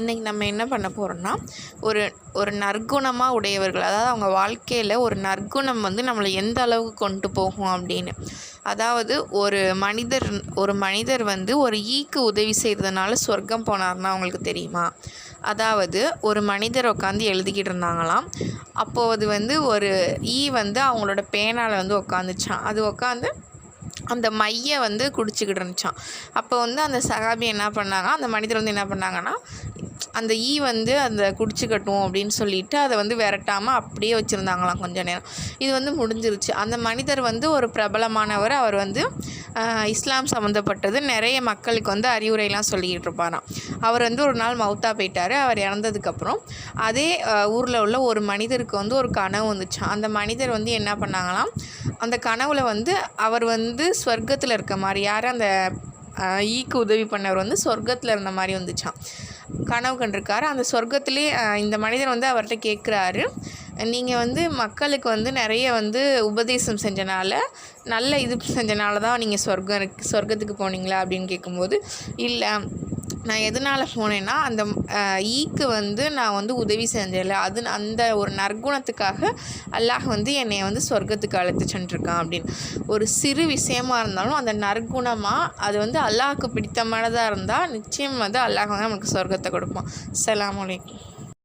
இன்றைக்கி நம்ம என்ன பண்ண போகிறோம்னா ஒரு ஒரு நற்குணமாக உடையவர்கள் அதாவது அவங்க வாழ்க்கையில் ஒரு நற்குணம் வந்து நம்மளை எந்த அளவுக்கு கொண்டு போகும் அப்படின்னு. அதாவது ஒரு மனிதர் ஒரு மனிதர் வந்து ஒரு ஈக்கு உதவி செய்கிறதுனால சொர்க்கம் போனார்னா அவங்களுக்கு தெரியுமா? அதாவது ஒரு மனிதர் உட்காந்து எழுதிக்கிட்டு இருந்தாங்களாம். அப்போது அது வந்து ஒரு ஈ வந்து அவங்களோட பேனாவில் வந்து உட்காந்துச்சான் அது உட்காந்து அந்த மையை வந்து குடிச்சிக்கிட்டு இருந்துச்சான் அப்போ வந்து அந்த சகாபி என்ன பண்ணாங்க? அந்த மனிதர் வந்து என்ன பண்ணாங்கன்னா அந்த ஈ வந்து அந்த குடிச்சு கட்டும் அப்படின்னு சொல்லிட்டு அதை வந்து விரட்டாமல் அப்படியே வச்சுருந்தாங்களாம் கொஞ்ச நேரம். இது வந்து முடிஞ்சிருச்சு. அந்த மனிதர் வந்து ஒரு பிரபலமானவர். அவர் வந்து இஸ்லாம் சம்மந்தப்பட்டது நிறைய மக்களுக்கு வந்து அறிவுரைலாம் சொல்லிக்கிட்டு இருப்பாராம். அவர் வந்து ஒரு நாள் மௌத்தா போயிட்டார். அவர் இறந்ததுக்கப்புறம் அதே ஊரில் உள்ள ஒரு மனிதருக்கு வந்து ஒரு கனவு வந்துச்சு. அந்த மனிதர் வந்து என்ன பண்ணாங்களாம்? அந்த கனவுல வந்து அவர் வந்து ஸ்வர்க்கத்தில் இருக்க மாதிரி யார் அந்த ஈக்கு உதவி பண்ணவர் வந்து சொர்க்கத்தில் இருந்த மாதிரி வந்துச்சான் கனவு கண்டிருக்காரு. அந்த சொர்க்கத்திலே இந்த மனிதர் வந்து அவர்கிட்ட கேட்குறாரு நீங்கள் வந்து மக்களுக்கு வந்து நிறைய வந்து உபதேசம் செஞ்சனால நல்ல இது செஞ்சனால தான் நீங்கள் சொர்க்கம் சொர்க்கத்துக்கு போனீங்களா அப்படின்னு கேட்கும்போது இல்லை. நான் எதனால் போனேன்னா அந்த ஈக்கு வந்து நான் வந்து உதவி செஞ்சல அது அந்த ஒரு நற்குணத்துக்காக அல்லாஹ் வந்து என்னை வந்து சொர்க்கத்துக்கு அழைத்து சென்றிருக்கான் அப்படின்னு. ஒரு சிறு விஷயமா இருந்தாலும் அந்த நற்குணமாக அது வந்து அல்லாஹுக்கு பிடித்தமானதாக இருந்தால் நிச்சயம் வந்து அல்லாஹ் வந்து நமக்கு சொர்க்கத்தை கொடுப்பான். அஸ்ஸலாமு